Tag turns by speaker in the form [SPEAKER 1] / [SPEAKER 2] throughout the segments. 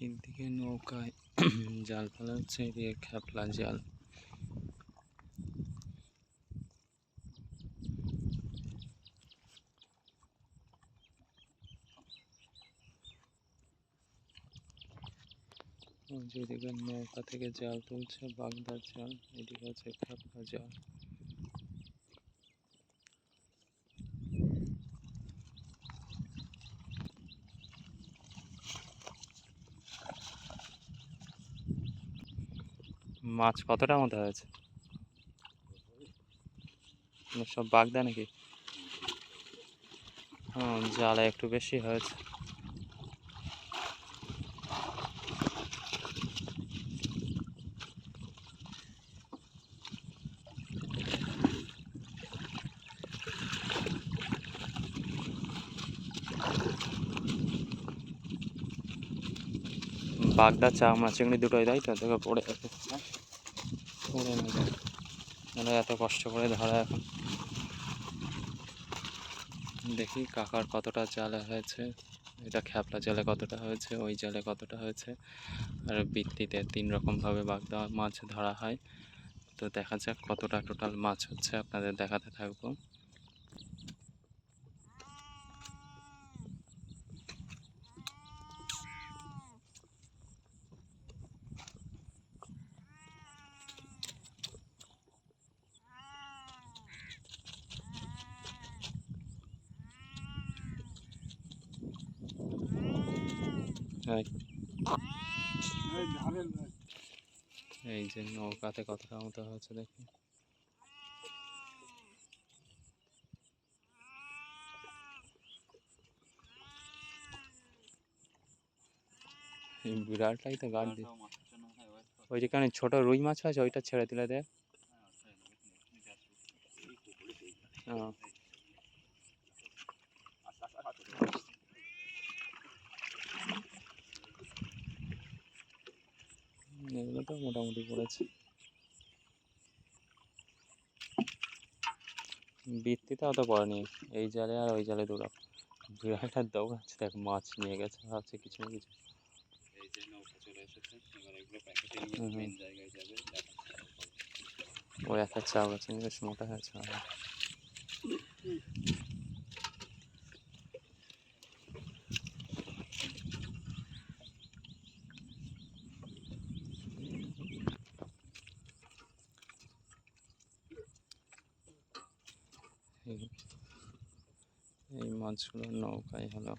[SPEAKER 1] একদিকে নৌকায় জাল ফেলা হচ্ছে এদিকে খ্যাপলা জাল। যেদিকে নৌকা থেকে জাল তুলছে, বাগদার জাল, এদিকে হচ্ছে খ্যাপলা জাল। মাছ কতটা মতো হয়েছে? সব বাগদা নাকি? জালে একটু বেশি হয়েছে। বাগদা মাছ চিংড়ি দুটোই, তাই তো? দেখো, পড়ে আছে। ওরা এত কষ্ট করে ধরা এখন। দেখি কাকার কতটা জালে হয়েছে, এটা খ্যাপলা জালে কতটা হয়েছে, ওই জালে কতটা হয়েছে, আর বৃত্তিতে তিন রকমভাবে বাগদা মাছ ধরা হয়। তো দেখা যাক কতটা টোটাল মাছ হচ্ছে, আপনাদের দেখাতে থাকব। এই এই যে নৌকাতে কতটা মতো হয়েছে দেখি বিড়ালটাই তো গাড় দিয়ে ওই যেখানে ছোট রুই মাছ আছে ওইটা ছেড়ে দিলে দেখ হ্যাঁ। এগুলো তো মোটামুটি পড়েছে বৃত্তিতে অত পড়েনি এই জালে আর ওই জালে দুটো বিড়ালটা দৌড়াচ্ছে দেখ মাছ নিয়ে গেছে ভাবছে কিছু না কিছু। ওই একটা চাপ আছে বেশ মোটা হয়েছে। এই- মাছগুলো নৌকায় হলো।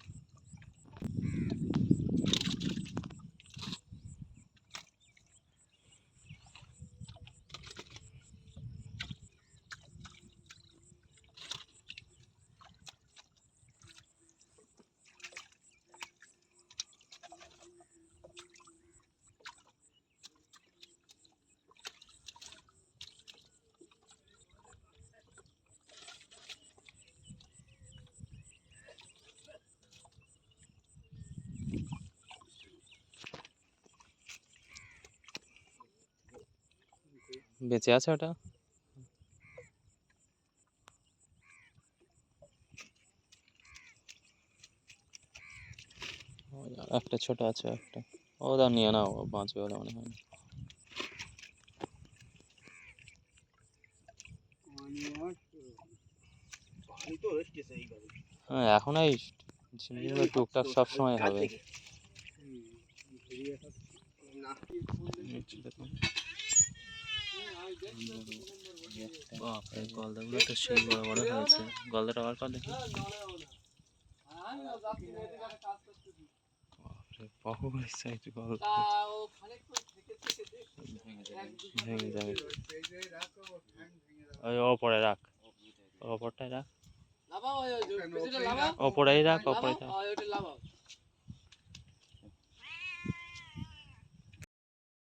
[SPEAKER 1] বেঁচে আছে ওটা একটা ছোট আছে একটা ওটা নিয়ে নাও ও বাঁচবে বলে মনে হয় হ্যাঁ এখন এই টুকটাক সব সময় হবে। বাপরে, গলদাগুলো তো সেই বড় বড় হয়েছে। গলদাটা বার কর দেখি। বাপরে বহু সাইজ গলদা। ওই ওপরে রাখ। ওপরটায় রাখ। ওপরেই রাখ ওপরে রাখ